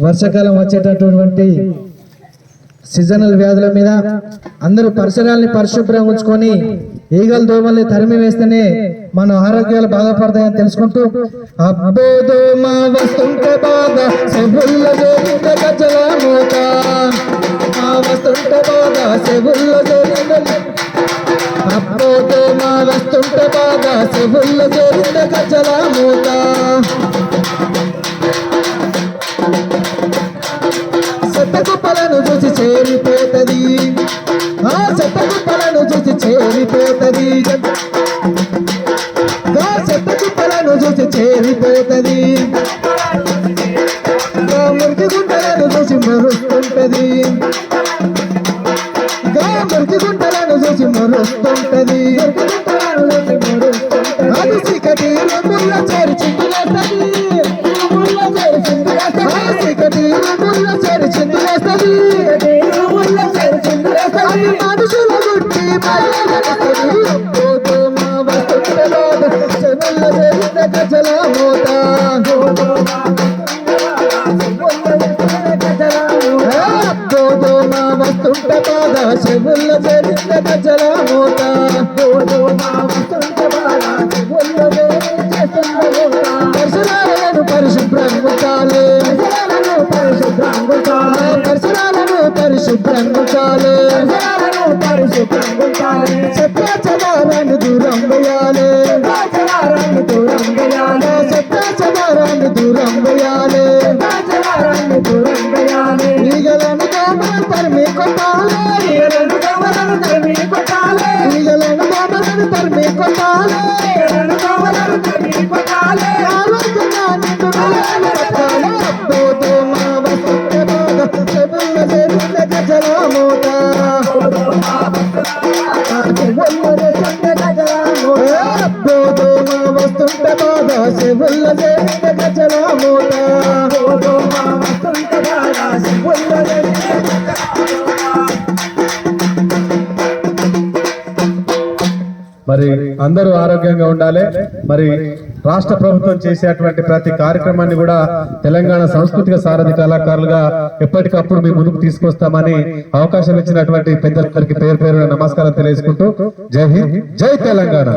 వర్షాకాలం వచ్చేటటువంటి సీజనల్ వ్యాధుల మీద అందరూ పరిసరాల్ని పరిశుభ్రంగా ఉంచుకొని ఈగల దోమల్ని తరిమి వేస్తేనే మన ఆరోగ్యాలు బాధపడతాయని తెలుసుకుంటూ అబ్బో దోమ వస్తుంటే బాధ సెబుల్ల జోరింద గజల మోత ఆ వస్తుంటే బాధ సెబుల్ల జోరింద అబ్బో దోమ వస్తుంటే బాధ కుప్పలను చూసి చేరిపోతుంది. ఆ చెత్త కుప్పలను చూసి చేరిపోతుంది. ఆ చెత్త కుప్పలను చూసి చేరిపోతుంది. ఆ మురికి గుంటలను చూసి మరుస్తుంటది. ఆ మురికి గుంటలను చూసి మరుస్తుంటది. అది చీకటి ముళ్ళ చేరి వస్తుంటే బాధ చెవుల పరిసరాలను పరిశుభ్రంగుతాలే పరిశుభ్రంగుతాలే పరిసరాలను పరిశుభ్రంగుతాలే పరిశుభ్రంగుతాలే సత్యాచరాలను దూరం వేయాలి. దూరం వేయాలి. సత్యాచరాన్ని దూరం వేయాలి. దూరం వేయాలి. ఈగలను దోమలను తరిమి కొట్టాలి. ఈగలను దోమలను తరిమి కొట్టాలి. ఈగలను దోమలను తరిమి కొట్టాలి. ఈగలను దోమలను తరిమి కొట్టాలి. ఆరోగ్యంగా నిండు మరి అందరూ ఆరోగ్యంగా ఉండాలి. మరి రాష్ట్ర ప్రభుత్వం చేసేటువంటి ప్రతి కార్యక్రమాన్ని కూడా తెలంగాణ సాంస్కృతిక సారథి కళాకారులుగా ఎప్పటికప్పుడు మీ ముందుకు తీసుకొస్తామని అవకాశం ఇచ్చినటువంటి పెద్దలందరికీ పేరు పేరు నమస్కారం తెలియజేసుకుంటూ జై హింద్ జై తెలంగాణ.